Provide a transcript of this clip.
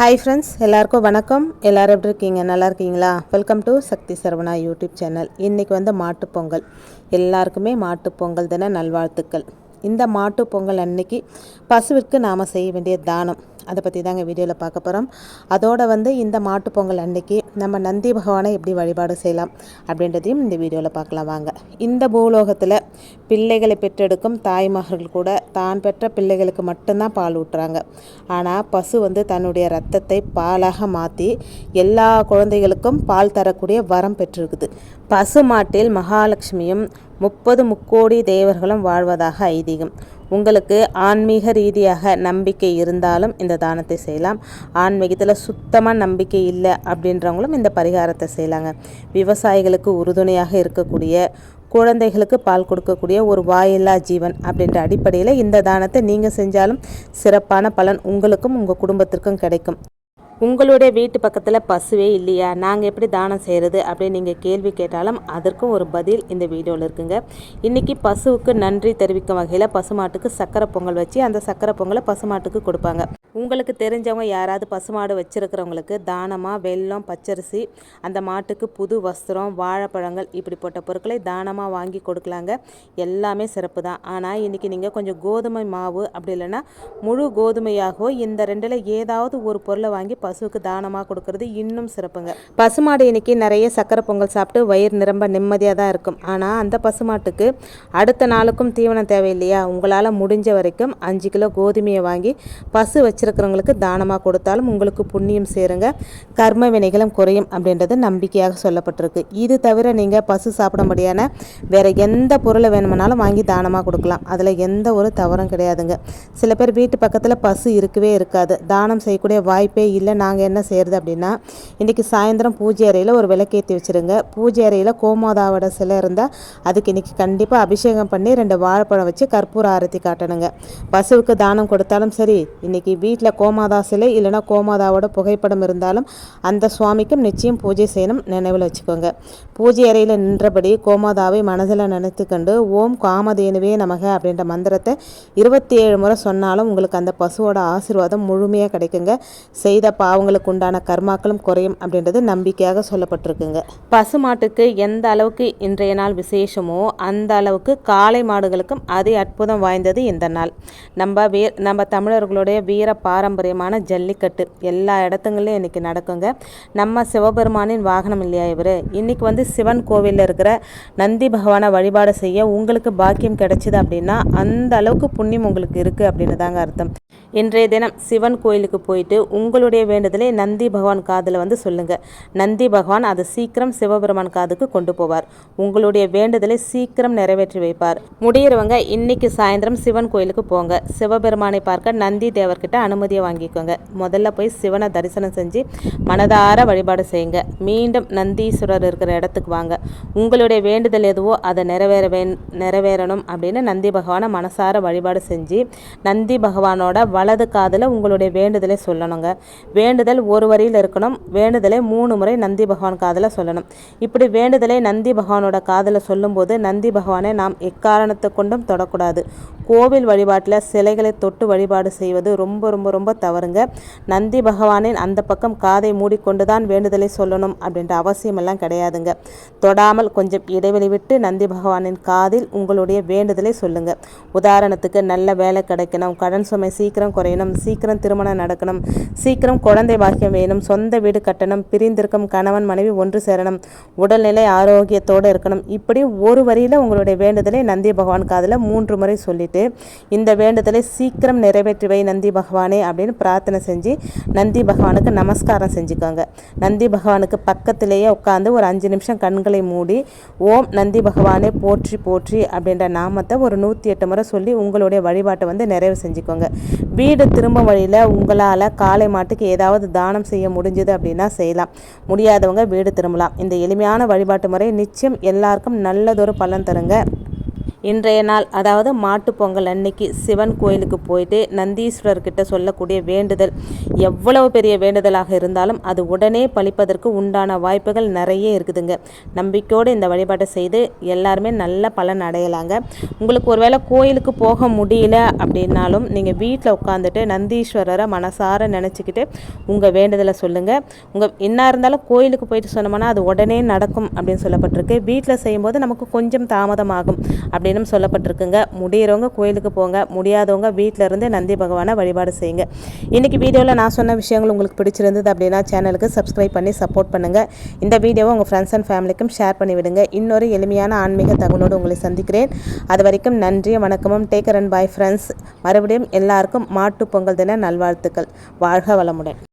Hi friends எல்லாருக்கும் வணக்கம். எல்லாரும் எப்படி இருக்கீங்க? நல்லா இருக்கீங்களா? Welcome to Shakti Saravana YouTube channel இன்றைக்கி வந்து மாட்டுப் பொங்கல். எல்லாருக்குமே மாட்டுப்பொங்கல் தின நல்வாழ்த்துக்கள். இந்த மாட்டுப்பொங்கல் அன்னைக்கு பசுவிற்கு நாம் செய்ய வேண்டிய தானம். அதை பற்றி தாங்க வீடியோவில் பார்க்க போகிறோம் அதோட வந்து இந்த மாட்டுப் பொங்கல் அன்னைக்கு நம்ம நந்தி பகவானை எப்படி வழிபாடு செய்யலாம் அப்படின்றதையும் இந்த வீடியோவில் பார்க்கலாம் வாங்க. இந்த பூலோகத்தில் பிள்ளைகளை பெற்றெடுக்கும் தாய்மார்கள் கூட தான் பெற்ற பிள்ளைகளுக்கு மட்டும்தான் பால் ஊட்டுறாங்க. ஆனால் பசு வந்து தன்னுடைய ரத்தத்தை பாலாக மாற்றி எல்லா குழந்தைகளுக்கும் பால் தரக்கூடிய வரம் பெற்றிருக்குது. பசு மாட்டில் மகாலட்சுமியும் முப்பது முக்கோடி தேவர்களும் வாழ்வதாக ஐதீகம். உங்களுக்கு ஆன்மீக ரீதியாக நம்பிக்கை இருந்தாலும் இந்த தானத்தை செய்யலாம். ஆன்மீகத்தில் சுத்தமாக நம்பிக்கை இல்லை அப்படின்றவங்களும் இந்த பரிகாரத்தை செய்யலாங்க. விவசாயிகளுக்கு உறுதுணையாக இருக்கக்கூடிய குழந்தைகளுக்கு பால் கொடுக்கக்கூடிய ஒரு வாயில்லா ஜீவன் அப்படின்ற அடிப்படையில் இந்த தானத்தை நீங்கள் செஞ்சாலும் சிறப்பான பலன் உங்களுக்கும் உங்கள் குடும்பத்திற்கும் கிடைக்கும். உங்களுடைய வீட்டு பக்கத்தில் பசுவே இல்லையா? நாங்கள் எப்படி தானம் செய்கிறது அப்படின்னு நீங்கள் கேள்வி கேட்டாலும் அதற்கும் ஒரு பதில் இந்த வீடியோவில் இருக்குங்க. இன்றைக்கி பசுவுக்கு நன்றி தெரிவிக்கும் வகையில் பசுமாட்டுக்கு சக்கரை பொங்கல் வச்சு அந்த சக்கரை பொங்கலை பசுமாட்டுக்கு கொடுப்பாங்க. உங்களுக்கு தெரிஞ்சவங்க யாராவது பசுமாடு வச்சுருக்கிறவங்களுக்கு தானமாக வெல்லம் பச்சரிசி அந்த மாட்டுக்கு புது வஸ்திரம் வாழைப்பழங்கள் இப்படிப்பட்ட பொருட்களை தானமாக வாங்கி கொடுக்கலாங்க. எல்லாமே சிறப்பு தான். ஆனால் இன்றைக்கி நீங்கள் கொஞ்சம் கோதுமை மாவு அப்படி இல்லைன்னா முழு கோதுமையாகவோ இந்த ரெண்டில் ஏதாவது ஒரு பொருளை வாங்கி பசுவுக்கு தானமாக கொடுக்கறது இன்னும் சிறப்புங்க. பசுமாடு இன்னைக்கு நிறைய சக்கரை பொங்கல் சாப்பிட்டு வயிறு நிரம்ப நிம்மதியாக தான் இருக்கும். ஆனால் அந்த பசுமாட்டுக்கு அடுத்த நாளுக்கும் தீவனம் தேவையில்லையா? உங்களால் முடிஞ்ச வரைக்கும் அஞ்சு கிலோ கோதுமையை வாங்கி பசு வச்சிருக்கிறவங்களுக்கு தானமாக கொடுத்தாலும் உங்களுக்கு புண்ணியம் சேருங்க. கர்ம வினைகளும் குறையும் அப்படின்றது நம்பிக்கையாக சொல்லப்பட்டிருக்கு. இது தவிர நீங்கள் பசு சாப்பிட முடியாத வேற எந்த பொருளை வேணுமானாலும் வாங்கி தானமாக கொடுக்கலாம். அதில் எந்த ஒரு தவறும் கிடையாதுங்க. சில பேர் வீட்டு பக்கத்தில் பசு இருக்கவே இருக்காது. தானம் செய்யக்கூடிய வாய்ப்பே இல்லை நாங்கள் என்ன செய்கிறது அப்படின்னா இன்றைக்கி சாயந்தரம் பூஜை அறையில் ஒரு விளக்கேற்றி வச்சுருங்க. பூஜை அறையில் கோமாதாவோட சிலை இருந்தால் அதுக்கு இன்றைக்கி கண்டிப்பாக அபிஷேகம் பண்ணி ரெண்டு வாழைப்பழம் வச்சு கற்பூர ஆரத்தி காட்டணுங்க. பசுவுக்கு தானம் கொடுத்தாலும் சரி இன்றைக்கி வீட்டில் கோமாதா சிலை இல்லைன்னா கோமாதாவோட புகைப்படம் இருந்தாலும் அந்த சுவாமிக்கும் நிச்சயம் பூஜை செய்யணும் நினைவில் வச்சுக்கோங்க. பூஜை அறையில் நின்றபடி கோமாதாவை மனதில் நினைத்து கொண்டு ஓம் காமதேனுவே நமக அப்படின்ற மந்திரத்தை இருபத்தி ஏழு முறை சொன்னாலும் உங்களுக்கு அந்த பசுவோட ஆசீர்வாதம் முழுமையாக கிடைக்குங்க. செய்த பாவங்களுக்கு உண்டான கர்மாக்களும் குறையும் அப்படின்றது நம்பிக்கையாக சொல்லப்பட்டிருக்குங்க. பசு மாட்டுக்கு எந்த அளவுக்கு இன்றைய நாள் விசேஷமோ அந்த அளவுக்கு காளை மாடுகளுக்கும் அதே அற்புதம் வாய்ந்தது இந்த நாள். நம்ம வீ நம்ம தமிழர்களுடைய வீர பாரம்பரியமான ஜல்லிக்கட்டு எல்லா இடத்துங்களையும் இன்றைக்கி நடக்குங்க. நம்ம சிவபெருமானின் வாகனம் இல்லையா இவர்? இன்றைக்கி வந்து சிவன் கோவிலில் இருக்கிற நந்தி பகவானை வழிபாடு செய்ய உங்களுக்கு பாக்கியம் கிடைச்சிது அப்படின்னா அந்த அளவுக்கு புண்ணியம் உங்களுக்கு இருக்குது அப்படின்னு தாங்க அர்த்தம். இன்றைய தினம் சிவன் கோயிலுக்கு போயிட்டு உங்களுடைய வேண்டுதலை நந்தி பகவான் காதில் வந்து சொல்லுங்க. நந்தி பகவான் அதை சீக்கிரம் சிவபெருமான் காதுக்கு கொண்டு போவார். உங்களுடைய வேண்டுதலை சீக்கிரம் நிறைவேற்றி வைப்பார். முடியிறவங்க இன்னைக்கு சாயந்தரம் சிவன் கோயிலுக்கு போங்க. சிவபெருமானை பார்க்க நந்தி தேவர்கிட்ட அனுமதியை வாங்கிக்கோங்க. முதல்ல போய் சிவனை தரிசனம் செஞ்சு மனதார வழிபாடு செய்யுங்க. மீண்டும் நந்தீஸ்வரர் இருக்கிற இடத்துக்கு வாங்க. உங்களுடைய வேண்டுதல் எதுவோ அதை நிறைவேற வே நிறைவேறணும் அப்படின்னு நந்தி பகவானை மனசார வழிபாடு செஞ்சு நந்தி பகவானோட வலது காதில் உங்களுடைய வேண்டுதலை சொல்லணுங்க. வேண்டுதல் ஒரு வரியில் இருக்கணும். வேண்டுதலை மூணு முறை நந்தி பகவான் காதில் சொல்லணும். இப்படி வேண்டுதலை நந்தி பகவானோட காதில் சொல்லும்போது நந்தி பகவானை நாம் எக்காரணத்தை கொண்டும் தொடக்கூடாது. கோவில் வழிபாட்டில் சிலைகளை தொட்டு வழிபாடு செய்வது ரொம்ப ரொம்ப ரொம்ப தவறுங்க. நந்தி பகவானின் அந்த பக்கம் காதை மூடிக்கொண்டு தான் வேண்டுதலை சொல்லணும் அப்படின்ற அவசியமெல்லாம் கிடையாதுங்க. தொடாமல் கொஞ்சம் இடைவெளி விட்டு நந்தி பகவானின் காதில் உங்களுடைய வேண்டுதலை சொல்லுங்கள் உதாரணத்துக்கு நல்ல வேலை கிடைக்கணும் கடன் சுமை சீக்கிரம் குறையணும் சீக்கிரம் திருமணம் நடக்கணும் சீக்கிரம் குழந்தை பாக்கியம் வேணும் சொந்த வீடு கட்டணும் பிரிந்திருக்கும் கணவன் மனைவி ஒன்று சேரணும் உடல்நிலை ஆரோக்கியத்தோடு இருக்கணும். இப்படி ஒரு வரியில் உங்களுடைய வேண்டுதலை நந்தி பகவான் காதில் மூன்று முறை சொல்லிட்டு இந்த வேண்டுதலை சீக்கிரம் நிறைவேற்றி வை நந்தி பகவானே அப்படின்னு பிரார்த்தனை செஞ்சு நந்தி பகவானுக்கு நமஸ்காரம் செஞ்சுக்கோங்க. நந்தி பகவானுக்கு பக்கத்திலேயே உட்காந்து ஒரு அஞ்சு நிமிஷம் கண்களை மூடி ஓம் நந்தி பகவானே போற்றி போற்றி அப்படின்ற நாமத்தை ஒரு நூற்றி எட்டு முறை சொல்லி உங்களுடைய வழிபாட்டை வந்து நிறைவு செஞ்சுக்கோங்க. வீடு திரும்ப வழியில் உங்களால் காலை மாட்டுக்கு ஏதாவது தானம் செய்ய முடிஞ்சது அப்படின்னா செய்யலாம். முடியாதவங்க வீடு திரும்பலாம். இந்த எளிமையான வழிபாட்டு முறை நிச்சயம் எல்லாருக்கும் நல்லதொரு பலன் தருங்க. இன்றைய நாள் அதாவது மாட்டு பொங்கல் அன்னைக்கு சிவன் கோயிலுக்கு போயிட்டு நந்தீஸ்வரர்கிட்ட சொல்லக்கூடிய வேண்டுதல் எவ்வளவு பெரிய வேண்டுதலாக இருந்தாலும் அது உடனே பழிப்பதற்கு உண்டான வாய்ப்புகள் நிறைய இருக்குதுங்க. நம்பிக்கையோடு இந்த வழிபாட்டை செய்து எல்லாருமே நல்ல பலன் அடையலாங்க. உங்களுக்கு ஒருவேளை கோயிலுக்கு போக முடியல அப்படின்னாலும் நீங்கள் வீட்டில் உட்காந்துட்டு நந்தீஸ்வரரை மனசார நினச்சிக்கிட்டு உங்கள் வேண்டுதலை சொல்லுங்கள் உங்கள் என்ன இருந்தாலும் கோயிலுக்கு போயிட்டு சொன்னோம்னா அது உடனே நடக்கும் அப்படின்னு சொல்லப்பட்டிருக்கு. வீட்டில் செய்யும்போது நமக்கு கொஞ்சம் தாமதமாகும். அப்படி அப்படின்னு சொல்லப்பட்டிருக்குங்க. முடியிறவங்க கோயிலுக்கு போங்க. முடியாதவங்க வீட்டில் இருந்து நந்தி பகவானை வழிபாடு செய்யுங்க. இன்றைக்கி வீடியோவில் நான் சொன்ன விஷயங்கள் உங்களுக்கு பிடிச்சிருந்தது அப்படின்னா சேனலுக்கு சப்ஸ்கிரைப் பண்ணி சப்போர்ட் பண்ணுங்கள் இந்த வீடியோவை உங்கள் ஃப்ரெண்ட்ஸ் அண்ட் ஃபேமிலிக்கும் ஷேர் பண்ணிவிடுங்க இன்னொரு எளிமையான ஆன்மீக தகவலோடு உங்களை சந்திக்கிறேன். அது வரைக்கும் நன்றி வணக்கமும். டேக்கர் அண்ட் பாய் ஃப்ரெண்ட்ஸ் மறுபடியும் எல்லாருக்கும் மாட்டு பொங்கல் தின நல்வாழ்த்துக்கள். வாழ்க வளமுடன்.